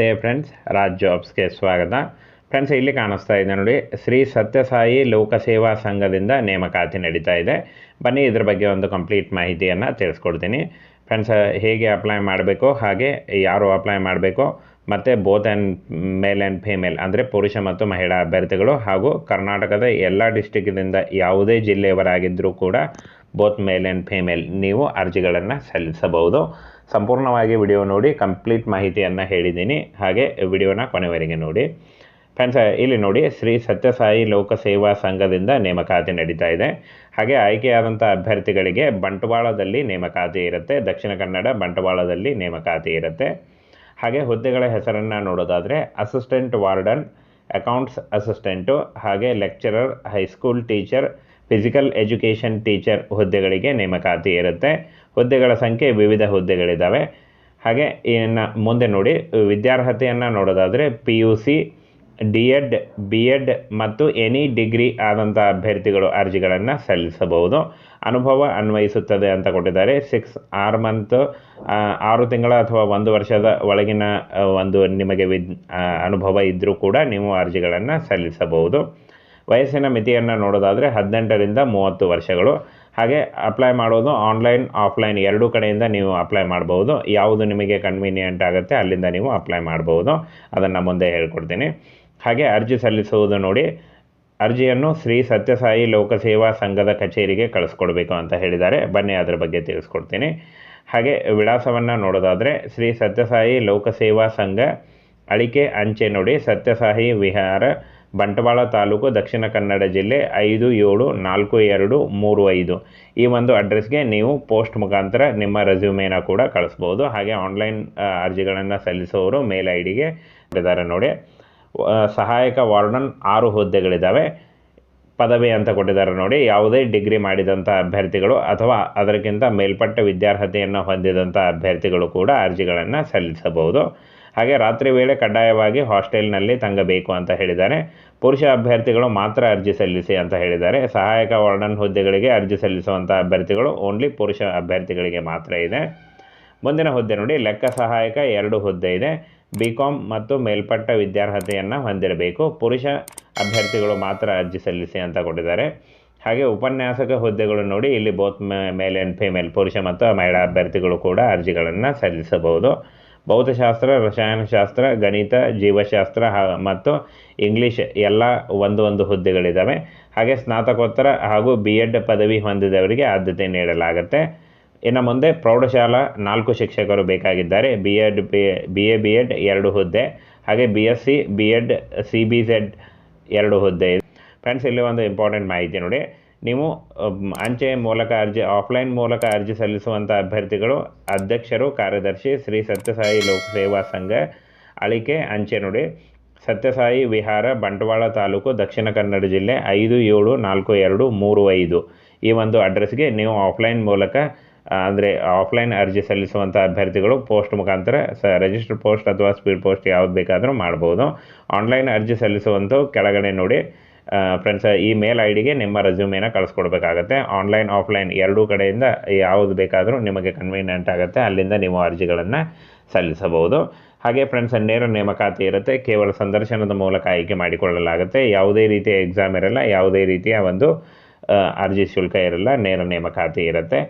ಹೇ friends Raj ಜಾಬ್ಸ್ಗೆ ಸ್ವಾಗತ. Friends ಇಲ್ಲಿ ಕಾಣಿಸ್ತಾ ಇದೆ ನೋಡಿ, ಶ್ರೀ ಸತ್ಯಸಾಯಿ ಲೋಕಸೇವಾ ಸಂಘದಿಂದ ನೇಮಕಾತಿ ನಡೀತಾ ಇದೆ. ಬನ್ನಿ, ಇದ್ರ ಬಗ್ಗೆ ಒಂದು ಕಂಪ್ಲೀಟ್ ಮಾಹಿತಿಯನ್ನು ತಿಳಿಸ್ಕೊಡ್ತೀನಿ. ಫ್ರೆಂಡ್ಸ್ ಹೇಗೆ ಅಪ್ಲೈ ಮಾಡಬೇಕು, ಹಾಗೆ ಯಾರು ಅಪ್ಲೈ ಮಾಡಬೇಕು, ಮತ್ತು both and male and female ಅಂದರೆ ಪುರುಷ ಮತ್ತು ಮಹಿಳಾ ಅಭ್ಯರ್ಥಿಗಳು, ಹಾಗೂ ಕರ್ನಾಟಕದ ಎಲ್ಲ ಡಿಸ್ಟಿಕ್ಕಿನಿಂದ ಯಾವುದೇ ಜಿಲ್ಲೆಯವರಾಗಿದ್ದರೂ ಕೂಡ ಬೋತ್ ಮೇಲ್ ಆ್ಯಂಡ್ ಫಿಮೇಲ್ ನೀವು ಅರ್ಜಿಗಳನ್ನು ಸಲ್ಲಿಸಬಹುದು. ಸಂಪೂರ್ಣವಾಗಿ ವಿಡಿಯೋ ನೋಡಿ ಕಂಪ್ಲೀಟ್ ಮಾಹಿತಿಯನ್ನು ಹೇಳಿದ್ದೀನಿ. ಹಾಗೆ ವಿಡಿಯೋನ ಕೊನೆವರೆಗೆ ನೋಡಿ. ಫ್ರೆಂಡ್ಸ್ ಇಲ್ಲಿ ನೋಡಿ, ಶ್ರೀ ಸತ್ಯಸಾಯಿ ಲೋಕಸೇವಾ ಸಂಘದಿಂದ ನೇಮಕಾತಿ ನಡೀತಾ ಇದೆ. ಹಾಗೆ ಆಯ್ಕೆಯಾದಂಥ ಅಭ್ಯರ್ಥಿಗಳಿಗೆ ಬಂಟ್ವಾಳದಲ್ಲಿ ನೇಮಕಾತಿ ಇರುತ್ತೆ. ದಕ್ಷಿಣ ಕನ್ನಡ ಬಂಟ್ವಾಳದಲ್ಲಿ ನೇಮಕಾತಿ ಇರುತ್ತೆ. ಹಾಗೆ ಹುದ್ದೆಗಳ ಹೆಸರನ್ನು ನೋಡೋದಾದರೆ ಅಸಿಸ್ಟೆಂಟ್ ವಾರ್ಡನ್ ಅಕೌಂಟ್ಸ್ ಅಸಿಸ್ಟೆಂಟು ಹಾಗೆ lecturer high school teacher physical education teacher ಹುದ್ದೆಗಳಿಗೆ ನೇಮಕಾತಿ ಇರುತ್ತೆ. ಹುದ್ದೆಗಳ ಸಂಖ್ಯೆ ವಿವಿಧ ಹುದ್ದೆಗಳಿದ್ದಾವೆ. ಹಾಗೆ ಇನ್ನು ಮುಂದೆ ನೋಡಿ, ವಿದ್ಯಾರ್ಹತೆಯನ್ನು ನೋಡೋದಾದರೆ P U C D Ed B Ed ಮತ್ತು ಎನಿ ಡಿಗ್ರಿ ಆದಂಥ ಅಭ್ಯರ್ಥಿಗಳು ಅರ್ಜಿಗಳನ್ನು ಸಲ್ಲಿಸಬಹುದು. ಅನುಭವ ಅನ್ವಯಿಸುತ್ತದೆ ಅಂತ ಕೊಟ್ಟಿದ್ದಾರೆ. ಸಿಕ್ಸ್ ಆರು ಮಂತ್ ಆರು ತಿಂಗಳ ಅಥವಾ ಒಂದು ವರ್ಷದ ಒಳಗಿನ ಒಂದು ನಿಮಗೆ ವಿದ್ ಅನುಭವ ಇದ್ದರೂ ಕೂಡ ನೀವು ಅರ್ಜಿಗಳನ್ನು ಸಲ್ಲಿಸಬಹುದು. ವಯಸ್ಸಿನ ಮಿತಿಯನ್ನು ನೋಡೋದಾದರೆ ಹದಿನೆಂಟರಿಂದ ಮೂವತ್ತು ವರ್ಷಗಳು. ಹಾಗೆ ಅಪ್ಲೈ ಮಾಡೋದು ಆನ್ಲೈನ್ ಆಫ್ಲೈನ್ ಎರಡೂ ಕಡೆಯಿಂದ ನೀವು ಅಪ್ಲೈ ಮಾಡ್ಬೋದು. ಯಾವುದು ನಿಮಗೆ ಕನ್ವೀನಿಯೆಂಟ್ ಆಗುತ್ತೆ ಅಲ್ಲಿಂದ ನೀವು ಅಪ್ಲೈ ಮಾಡ್ಬೋದು. ಅದನ್ನು ಮುಂದೆ ಹೇಳ್ಕೊಡ್ತೀನಿ. ಹಾಗೆ ಅರ್ಜಿ ಸಲ್ಲಿಸುವುದು ನೋಡಿ. ಅರ್ಜಿಯನ್ನು ಶ್ರೀ ಸತ್ಯಸಾಯಿ ಲೋಕಸೇವಾ ಸಂಘದ ಕಚೇರಿಗೆ ಕಳಿಸ್ಕೊಡ್ಬೇಕು ಅಂತ ಹೇಳಿದ್ದಾರೆ. ಬನ್ನಿ ಅದರ ಬಗ್ಗೆ ತಿಳಿಸ್ಕೊಡ್ತೀನಿ. ಹಾಗೆ ವಿಳಾಸವನ್ನು ನೋಡೋದಾದರೆ ಶ್ರೀ ಸತ್ಯಸಾಯಿ ಲೋಕಸೇವಾ ಸಂಘ, ಅಳಿಕೆ ಅಂಚೆ ನೋಡಿ, ಸತ್ಯಸಾಯಿ ವಿಹಾರ ಬಂಟ್ವಾಳ ತಾಲೂಕು ದಕ್ಷಿಣ ಕನ್ನಡ ಜಿಲ್ಲೆ ಐದು ಏಳು ನಾಲ್ಕು ಎರಡು ಮೂರು ಐದು. ಈ ಒಂದು ಅಡ್ರೆಸ್ಗೆ ನೀವು ಪೋಸ್ಟ್ ಮುಖಾಂತರ ನಿಮ್ಮ ರೆಸ್ಯೂಮೇನ ಕೂಡ ಕಳಿಸ್ಬೋದು. ಹಾಗೆ ಆನ್ಲೈನ್ ಅರ್ಜಿಗಳನ್ನು ಸಲ್ಲಿಸುವವರು ಮೇಲ್ ಐ ಡಿಗೆ ಕೊಟ್ಟಿದ್ದಾರೆ ನೋಡಿ ಸಹಾಯಕ ವಾರ್ಡನ್ ಆರು ಹುದ್ದೆಗಳಿದ್ದಾವೆ. ಪದವಿ ಅಂತ ಕೊಟ್ಟಿದ್ದಾರೆ ನೋಡಿ. ಯಾವುದೇ ಡಿಗ್ರಿ ಮಾಡಿದಂಥ ಅಭ್ಯರ್ಥಿಗಳು ಅಥವಾ ಅದಕ್ಕಿಂತ ಮೇಲ್ಪಟ್ಟ ವಿದ್ಯಾರ್ಹತೆಯನ್ನು ಹೊಂದಿದಂಥ ಅಭ್ಯರ್ಥಿಗಳು ಕೂಡ ಅರ್ಜಿಗಳನ್ನು ಸಲ್ಲಿಸಬಹುದು. ಹಾಗೆ ರಾತ್ರಿ ವೇಳೆ ಕಡ್ಡಾಯವಾಗಿ ಹಾಸ್ಟೆಲ್ನಲ್ಲಿ ತಂಗಬೇಕು ಅಂತ ಹೇಳಿದ್ದಾರೆ. ಪುರುಷ ಅಭ್ಯರ್ಥಿಗಳು ಮಾತ್ರ ಅರ್ಜಿ ಸಲ್ಲಿಸಿ ಅಂತ ಹೇಳಿದ್ದಾರೆ. ಸಹಾಯಕ ವಾರ್ಡನ್ ಹುದ್ದೆಗಳಿಗೆ ಅರ್ಜಿ ಸಲ್ಲಿಸುವಂಥ ಅಭ್ಯರ್ಥಿಗಳು ಓನ್ಲಿ ಪುರುಷ ಅಭ್ಯರ್ಥಿಗಳಿಗೆ ಮಾತ್ರ ಇದೆ. ಮುಂದಿನ ಹುದ್ದೆ ನೋಡಿ, ಲೆಕ್ಕ ಸಹಾಯಕ ಎರಡು ಹುದ್ದೆ ಇದೆ. ಬಿ ಕಾಮ್ ಮತ್ತು ಮೇಲ್ಪಟ್ಟ ವಿದ್ಯಾರ್ಹತೆಯನ್ನು ಹೊಂದಿರಬೇಕು. ಪುರುಷ ಅಭ್ಯರ್ಥಿಗಳು ಮಾತ್ರ ಅರ್ಜಿ ಸಲ್ಲಿಸಿ ಅಂತ ಕೊಟ್ಟಿದ್ದಾರೆ. ಹಾಗೆ ಉಪನ್ಯಾಸಕ ಹುದ್ದೆಗಳು ನೋಡಿ, ಇಲ್ಲಿ ಬೋತ್ ಮೇಲ್ ಆ್ಯಂಡ್ ಫಿಮೇಲ್ ಪುರುಷ ಮತ್ತು ಮಹಿಳಾ ಅಭ್ಯರ್ಥಿಗಳು ಕೂಡ ಅರ್ಜಿಗಳನ್ನು ಸಲ್ಲಿಸಬಹುದು. ಭೌತಶಾಸ್ತ್ರ, ರಸಾಯನಶಾಸ್ತ್ರ, ಗಣಿತ, ಜೀವಶಾಸ್ತ್ರ ಮತ್ತು ಇಂಗ್ಲೀಷ್ ಎಲ್ಲ ಒಂದು ಒಂದು ಹುದ್ದೆಗಳಿದ್ದಾವೆ ಹಾಗೆ ಸ್ನಾತಕೋತ್ತರ ಹಾಗೂ ಬಿ ಎಡ್ ಪದವಿ ಹೊಂದಿದವರಿಗೆ ಆದ್ಯತೆ ನೀಡಲಾಗುತ್ತೆ. ಇನ್ನು ಮುಂದೆ ಪ್ರೌಢಶಾಲಾ ನಾಲ್ಕು ಶಿಕ್ಷಕರು ಬೇಕಾಗಿದ್ದಾರೆ. B Ed B A B Ed ಎರಡು ಹುದ್ದೆ. ಹಾಗೆ B S C B Ed C B Z ಎರಡು ಹುದ್ದೆ ಫ್ರೆಂಡ್ಸ್ ಇಲ್ಲಿ ಒಂದು ಇಂಪಾರ್ಟೆಂಟ್ ಮಾಹಿತಿ ನೋಡಿ. ನೀವು ಅಂಚೆ ಮೂಲಕ ಅರ್ಜಿ, ಆಫ್ಲೈನ್ ಮೂಲಕ ಅರ್ಜಿ ಸಲ್ಲಿಸುವಂಥ ಅಭ್ಯರ್ಥಿಗಳು, ಅಧ್ಯಕ್ಷರು, ಕಾರ್ಯದರ್ಶಿ, ಶ್ರೀ ಸತ್ಯಸಾಯಿ ಲೋಕ ಸೇವಾ ಸಂಘ, ಅಳಿಕೆ, ಅಂಚೆ ನುಡಿ, ಸತ್ಯಸಾಯಿ ವಿಹಾರ, ಬಂಟ್ವಾಳ ತಾಲೂಕು, ದಕ್ಷಿಣ ಕನ್ನಡ ಜಿಲ್ಲೆ ಐದು ಏಳು ನಾಲ್ಕು ಎರಡು ಮೂರು ಐದು. ಈ ಒಂದು ಅಡ್ರೆಸ್ಗೆ ನೀವು ಆಫ್ಲೈನ್ ಮೂಲಕ ಅಂದರೆ ಆಫ್ಲೈನ್ ಅರ್ಜಿ ಸಲ್ಲಿಸುವಂಥ ಅಭ್ಯರ್ಥಿಗಳು ಪೋಸ್ಟ್ ಮುಖಾಂತರ ಸ ರಿಜಿಸ್ಟರ್ ಪೋಸ್ಟ್ ಅಥವಾ ಸ್ಪೀಡ್ ಪೋಸ್ಟ್ ಯಾವ್ದು ಬೇಕಾದರೂ ಮಾಡ್ಬೋದು. ಆನ್ಲೈನ್ ಅರ್ಜಿ ಸಲ್ಲಿಸುವಂಥವು ಕೆಳಗಡೆ ನೋಡಿ ಫ್ರೆಂಡ್ಸ್ ಈ ಮೇಲ್ ಐ ಡಿಗೆ ನಿಮ್ಮ ರೆಸ್ಯೂಮೇನ ಕಳಿಸ್ಕೊಡ್ಬೇಕಾಗತ್ತೆ. ಆನ್ಲೈನ್ ಆಫ್ಲೈನ್ ಎರಡೂ ಕಡೆಯಿಂದ ಯಾವುದು ಬೇಕಾದರೂ ನಿಮಗೆ ಕನ್ವೀನಿಯೆಂಟ್ ಆಗುತ್ತೆ. ಅಲ್ಲಿಂದ ನೀವು ಅರ್ಜಿಗಳನ್ನು ಸಲ್ಲಿಸಬಹುದು. ಹಾಗೆ ಫ್ರೆಂಡ್ಸ್ ನೇರ ನೇಮಕಾತಿ ಇರುತ್ತೆ. ಕೇವಲ ಸಂದರ್ಶನದ ಮೂಲಕ ಆಯ್ಕೆ ಮಾಡಿಕೊಳ್ಳಲಾಗುತ್ತೆ. ಯಾವುದೇ ರೀತಿಯ ಎಕ್ಸಾಮ್ ಇರಲ್ಲ, ಯಾವುದೇ ರೀತಿಯ ಒಂದು ಅರ್ಜಿ ಶುಲ್ಕ ಇರಲ್ಲ, ನೇರ ನೇಮಕಾತಿ ಇರುತ್ತೆ.